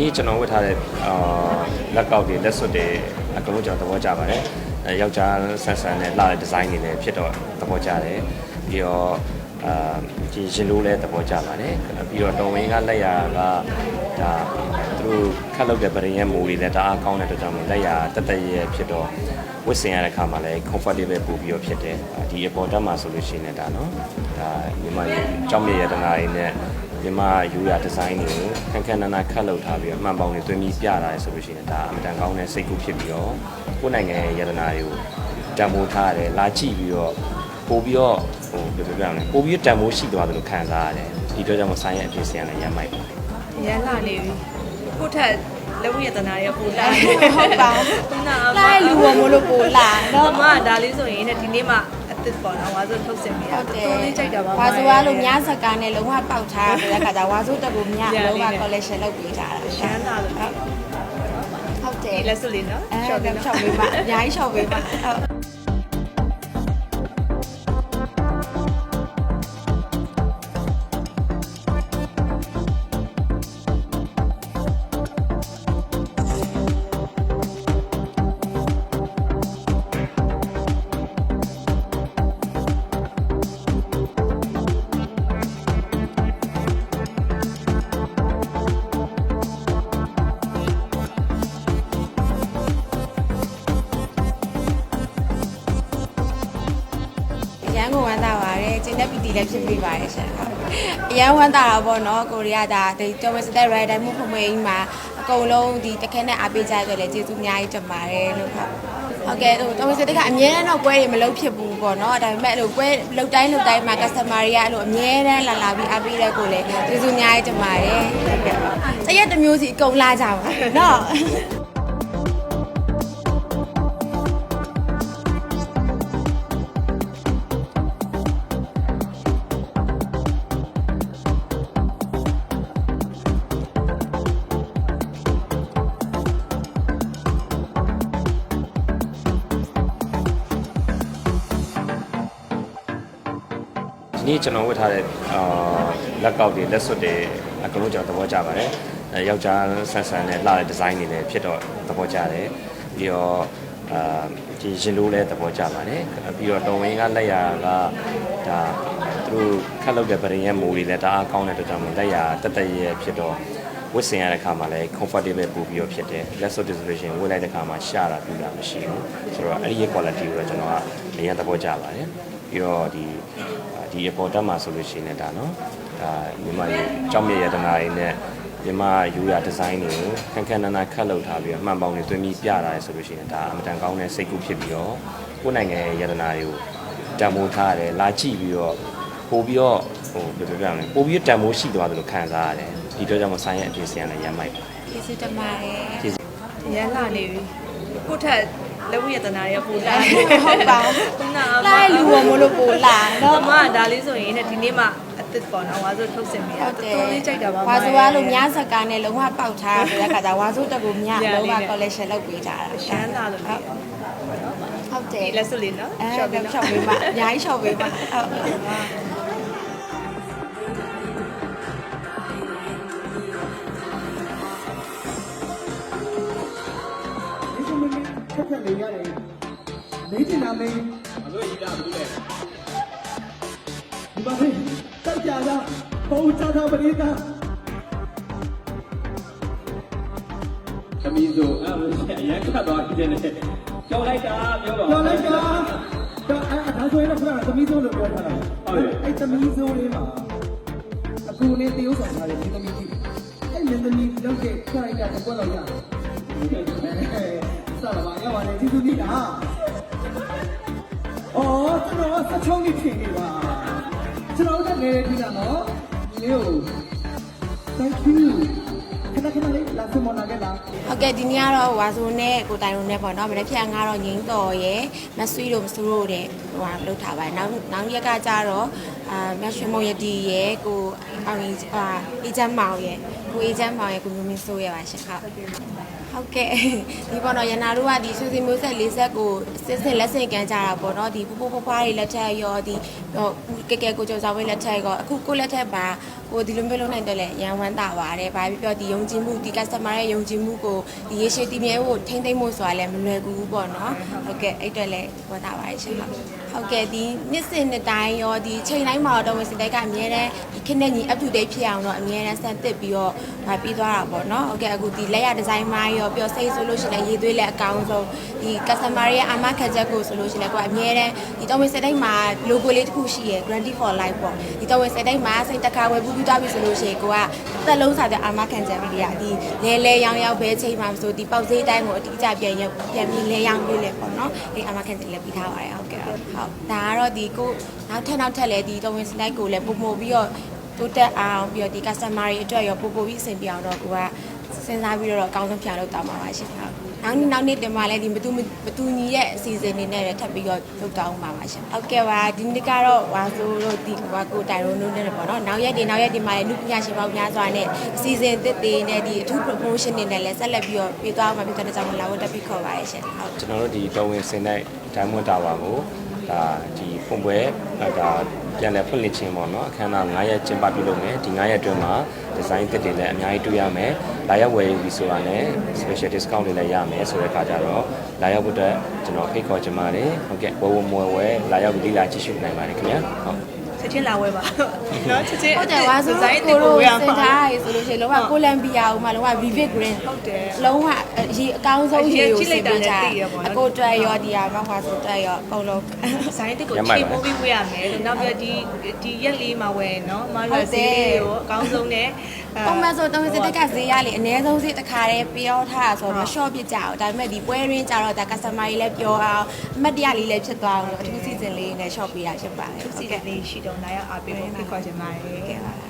နေ့ကျွန်တော်ဝတ်ထားတဲ့အာလက်ကောက်တွေလက်စွပ်တွေအကုန်လုံးကျွန်တော်သဘောကျပါတယ်အဲယောက်ျားဆန်ဆန်နဲ့လှတဲ့ဒီဇိုင်းတွေလည်းဖြစ်တော့သဘောကျတယ်ပြီးတော့အာဒီရင်လိုးလည်းသဘောကျပါတယ်ပြီးတော့တော်ဝင်းကလက်ရာကဒါသူတို့ခက်လုပ်တဲ့ပရင်ရဲ့မူတွေလည်းတအားကောင်းတဲ့အတွက်ကြောင့်မို့လက်ရာတက်တက်ရဲဖြစ်တော့ဝတ်ဆင်ရတဲ့ခါမှာလည်း comfortable ပို့ပြီးတော့ဖြစ်တယ်အာဒီအပေါ်တက်မှာဆိုလို့ရှိရင်လည်းဒါနော်ဒါမြန်မာရဲ့ကြောင်းမြေရတနာရင်းနဲ့ မြန်မာယူရာဒီဇိုင်းတွေကိုခက်ခက်နာနာခတ်လုပ်ထားပြီးတော့အမှန်ပေါင်းတွေတွင်းပြီးပြတာလေဆိုလို့ရှိရင်ဒါအမတန်ကောင်းတဲ့စိတ်ကူးဖြစ်ပြီးတော့ကိုယ့်နိုင်ငံရဲ့ယတနာတွေကိုတန်ဖိုးထားရတယ်လာကြည့်ပြီးတော့ပို့ပြီးတော့ဟိုဘယ်လိုပြောရမလဲပို့ပြီးတော့တန်ဖိုးရှိသွားတယ်လို့ခံစားရတယ်ဒီတော့ကြောင့်မဆိုင်ရဲ့အဖြစ်စရလည်းရမ်းမိုက်ပါတယ်ရန်လာနေပြီကိုယ့်ထက်လုံးဝရတနာရပူလာဟုတ်ပါခုနကလာလူဝမလို့ပို့လာတော့တော့မကဒါလေးဆိုရင်လည်းဒီနေ့မှအ သစ်ပေါ့နော်ဝါဆိုထုတ်စင်ပြီးဟုတ်တယ်တော်လေးကြိုက်တာပါဝါဆိုကလို့များစကားနဲ့လုံးဝပေါက်ထားတဲ့အခါကျဝါဆိုတက်ကိုမြလုံးဝ collection လုပ်ပေးထားတာရန်လာလို့ဟုတ်တယ်ဒီလက်စွပ်လေးနော်အဲရှော့ရှော့ပြီးပေးနော်ရှော့ပေးပါအများကြီးရှော့ပေးပါဟုတ် ကျင်းတဲ့ပီတီလည်းဖြစ်ပြီးပါတယ်ရှင်ဟုတ်အရန်ဝမ်းသာတာပေါ့နော်ကိုရီးယားဒါဒီ domestic rider မှုဖမွေးကြီးမှာအကုန်လုံးဒီတခဲနဲ့အားပေးကြရကြလေကျေးဇူးအများကြီးတင်ပါတယ်လို့ဟုတ်ဟုတ်ကဲ့ဟို domestic ကအမြဲတမ်းတော့ပွဲတွေမလုပ်ဖြစ်ဘူးပေါ့နော်ဒါပေမဲ့အဲ့လိုပွဲလုတ်တိုင်းလုတ်တိုင်းမှာ customer တွေကအဲ့လိုအမြဲတမ်းလာလာပြီးအားပေးတဲ့ကိုလည်းကျေးဇူးအများကြီးတင်ပါတယ်ဟုတ်ကဲ့ပါတရက်တစ်မျိုးစီအကုန်လာကြပါနော် နေ့ကျွန်တော်ဝတ်ထားတဲ့အာလက်ကောက်တွေလက်စွပ်တွေအကုန်လုံးကျွန်တော်သဘောကျပါတယ်အဲယောက်ျားဆန်ဆန်နဲ့လှတဲ့ဒီဇိုင်းတွေလည်းဖြစ်တော့သဘောကျတယ်ပြီးတော့အာဒီရင်လိုးလည်းသဘောကျပါတယ်ပြီးတော့တော်ဝင်းကလက်ရာကဒါသူတို့ခက်လုပ်တဲ့ပရင်ရဲ့မူတွေလည်းတအားကောင်းတဲ့အတွက်ကြောင့်မို့လက်ရာတက်တက်ရဲဖြစ်တော့ဝတ်ဆင်ရတဲ့ခါမှာလည်း comfortable ပို့ပြီးတော့ဖြစ်တယ်လက်စွပ်တွေဆိုလို့ရှိရင်ဝတ်လိုက်တဲ့ခါမှာရှာတာပြူတာမရှိဘူးဆိုတော့အဲ့ဒီရဲ့ quality ကိုတော့ကျွန်တော်ကအရင်သဘောကျပါတယ်ပြီးတော့ဒီ ဒီအပေါ်တက်မှာဆိုလို့ရှိရင်လည်းဒါနော်ဒါမြန်မာရဲ့ကြောင်းမြေရတနာရင်းနဲ့မြန်မာယူရာဒီဇိုင်းတွေကိုခက်ခက်နာနာခတ်လုပ်ထားပြီးတော့အမှန်ပေါင်းတွေတွင်းပြီးပြတာလေဆိုလို့ရှိရင်ဒါအမတန်ကောင်းတဲ့စိတ်ကူးဖြစ်ပြီးတော့ကိုယ့်နိုင်ငံရဲ့ယတနာတွေကိုတန်ဖိုးထားရတယ်လာကြည့်ပြီးတော့ပို့ပြီးတော့ဟိုဘယ်လိုပြောရမလဲပို့ပြီးတော့တန်ဖိုးရှိသွားတယ်လို့ခံစားရတယ်ဒီတော့ကြောင့်မဆိုင်ရဲ့အဖြစ်စရလည်းရမ်းမိုက်ပါတယ်ကျေးဇူးတင်ပါတယ်ကျေးဇူးရန်လာနေပြီကိုယ့်ထက် လုံးဝရတနာရပူလာဟုတ်ပါခုနကလာလူဝမလို့ပို့လာတော့တော့မကဒါလေးဆိုရင်လည်းဒီနေ့မှအသစ်ပေါ့နော်ဝါဆိုထုတ်စင်ပြီးဟုတ်တယ်တော်လေးကြိုက်တာပါဝါဆိုကလို့များစကားနဲ့လုံးဝပေါက်ထားတဲ့အခါကျဝါဆိုတက်ကိုမြလုံးဝ collection လုပ်ပေးကြတာရန်လာလို့လေဟုတ်တယ်ဒီလက်စွပ်လေးနော်အဲရှော့ရှော့ပြီးပေးနော်ပါအများကြီးရှော့ပေးပါဟုတ် မျိုးခက်ခက်နေရတယ်။မင်းတင်လာမင်းမလို့ရည်လာဘူးလေဒီပါလေးတက်ကြတာဘုံချတာပရိသတ်သမီးဆိုအဲ့လိုအရင်ကသွားတယ်လေကြောက်လိုက်တာပြောတော့ပြောလိုက်တာတော့အဲ့ဒါဆိုရင်တော့ခဏသမီးစိုးလို့ပြောထားတာအဲ့သမီးစိုးလေးမှာအခုနဲ့တရုပ်ဆောင်ထားတယ်ဒီသမီးကြီးအဲ့မင်းသမီးလောက်တဲ့ခိုင်တာတစ်ပွက်လောက်ရတယ် စလာပါရပါတယ်ဒီသူကြီးလားအော်ကျွန်တော်ဆက်ချုံးနေဖြစ်နေပါကျွန်တော်လည်းနေနေပြီနော်ဒီလို thank you ခဏခဏလေးလာစမနာခဲ့လားဟုတ်ကဲ့ဒီနေ့ကတော့ဝါဆိုနဲ့ကိုတိုင်တို့နဲ့ပေါ့နော်မနေ့ပြန်ကတော့ငိမ့်တော်ရယ်မဆွေးတို့မဆူတို့တဲ့ဟိုဟာလောက်ထားပါတယ်နောက်နောက်ရက်ကကြတော့အာမရွှေမုံရတီရယ်ကိုအောင်ရင်ဟာအေဂျင့်မောင်ရယ်ကိုအေဂျင့်မောင်ရယ်ကိုမျိုးမင်းစိုးရပါရှင်ဟုတ် ဟုတ်ကဲ့ဒီပေါ့နော်ရနာတို့ကဒီဆွေစီမျိုးဆက်၄ဆက်ကိုစစ်စစ်လက်ဆင့်ကန်ကြတာပေါ့နော်ဒီပူပူဖွားဖွားတွေလက်ထက်ရောဒီဟိုကဲကဲကိုကျော်ဆောင်ဝင်းလက်ထက်ရောအခုကိုလက်ထက်ပါဟကိုဒီလိုမျိုးလုပ်နိုင်တော့လေရန်ဝမ်းသာပါတယ်ဘာဖြစ်ပြောဒီယုံကြည်မှုဒီ customer ရဲ့ယုံကြည်မှုကိုဒီရေရှည်တည်မြဲဖို့ထိမ့်သိမ့်ဖို့ဆိုတာလည်းမလွယ်ကူဘူးပေါ့နော်ဟုတ်ကဲ့အဲ့အတွက်လည်းဝမ်းသာပါတယ်ရှင်ဟုတ်ဟုတ်ကဲ့ဒီနှစ်စဉ်နှစ်တိုင်းရောဒီချိန်တိုင်းမှာတော့ဝင်စတဲ့ကအများတန်းဒီခင်းနဲ့ညီ up to date ဖြစ်အောင်တော့အများတန်းစမ်းသစ်ပြီးတော့ဒါပြီးသွားတာပေါ့နော်ဟုတ်ကဲ့အခုဒီလက်ရဒီဇိုင်းမိုင်းရောပြီးတော့စိတ်ဆိုလို့ရှိရင်ရေးသွေးလည်းအကောင်းဆုံးဒီ customer ရဲ့အာမခံချက်ကိုဆိုလို့ရှိရင်ကိုကအများတန်းဒီတော့ဝင်စတဲ့မှာ logo လေးတစ်ခုရှိရယ် guarantee for life ပေါ့ဒီတော့ဝင်စတဲ့မှာစိတ်တခါဝယ်ပြီးပြီးသွားပြီဆိုလို့ရှိရင်ကိုကသက်လုံးစားတဲ့အာမခံချက်ပြီးရဒီလဲလဲရောင်းရောင်းပဲချိန်မှာဆိုဒီပေါက်ဈေးတိုင်းကိုအတိအကျပြန်ရပြန်ပြီးလဲရောင်းပေးလဲပေါ့နော်ဒီအာမခံချက်လည်းပြီးထားပါတယ် ဟုတ်ကဲ့ဟုတ်ဒါကတော့ဒီကိုနောက်ထပ်နောက်ထပ်လည်းဒီတော့ဝင်စတဲ့ကိုလည်းပုံပုံပြီးတော့တိုးတက်အောင်ပြီးတော့ဒီ customer တွေအတွက်ရောပို့ပို့ပြီးအဆင်ပြေအောင်တော့ကိုကစဉ်းစားပြီးတော့အကောင်းဆုံးဖြောင်းလုပ်တာမှာပါရှင်ဟုတ်နောက်နေ့နောက်နေ့တင်မှာလည်းဒီမတူမတူညီရဲ့အစီအစဉ်တွေနဲ့လည်းထပ်ပြီးတော့လုပ်တောင်းပါပါရှင်ဟုတ်ကဲ့ပါဒီနေ့ကတော့ဝါဆိုတို့ဒီဟိုကကိုတိုင်ရိုနိုနဲ့ပေါ့နော်နောက်ရက်တွေနောက်ရက်တွေမှာလည်းလူပညာရှင်ပေါင်းများစွာနဲ့အစီအစဉ်သစ်တွေနဲ့ဒီအထူး promotion တွေနဲ့လည်းဆက်လက်ပြီးတော့ပြသွားမှာဖြစ်တဲ့ကြောင့်လာဖို့တက်ပြီးခေါ်ပါရရှင်ဟုတ်ကျွန်တော်တို့ဒီတော်ဝင်စင်တဲ့ Diamond Tower ကို ဒါဒီပုံပွဲဒါပြန်လည်ဖွင့်လှစ်ခြင်းပေါ့နော်အခမ်းအနား9ရက်ကျင်းပပြုလုပ်မယ်ဒီ9ရက်အတွင်းမှာဒီဇိုင်းသစ်တွေလည်းအများကြီးတွေ့ရမယ်လာရောက်ဝယ်ယူပြီးဆိုတာနဲ့ special discount တွေလည်းရမယ်ဆိုတဲ့အခါကျတော့လာရောက်ဖို့အတွက်ကျွန်တော်ဖိတ်ခေါ်ချင်ပါတယ်ဟုတ်ကဲ့ဝယ်ဝယ်မွယ်ဝယ်လာရောက်ပြီးလေ့လာကြည့်ရှုနိုင်ပါတယ်ခင်ဗျာဟုတ် ချက်ချင်းလာဝဲပါနော်ချက်ချင်းဟုတ်တယ်ဝါဆိုဒီဇိုင်းကိုကိုတို့ဝဲရစင်မှာထားရေးဆိုလို့ရှိရင်လုံးဝကိုလံဘီယာဦးမှာလုံးဝ vivid green ဟုတ်တယ်လုံးဝအရေးအကောင်းဆုံးရေကိုကြည့်လိုက်တာနဲ့သိရပေါ့နော်အကိုတွဲရောဒီဟာမဟုတ်ပါဆိုတွဲရောအကုန်လုံးဇိုင်းတစ်ကိုချိန်ပိုးပြီးဝဲရမယ်လို့နောက်ပြဒီဒီရက်လေးမှာဝဲနော်မလွယ်ဈေးလေးကိုအကောင်းဆုံးနဲ့ပုံမှန်ဆိုတော့စစ်တက်ကဈေးရလေအနည်းဆုံးဈေးတစ်ခါတည်းပြောထားတာဆိုတော့မလျှော့ပြကြအောင်ဒါပေမဲ့ဒီပွဲရင်းကြတော့ဒါ customer တွေလည်းပြောအောင်အမှတ်တရလေးလည်းဖြစ်သွားအောင်လို့အထူးစီစဉ်လေးနဲ့ shop ပေးတာဖြစ်ပါတယ်စီစဉ်လေးရှိတော့လာရောက်အားပေးဖို့ဖိတ်ခေါ်ချင်ပါတယ်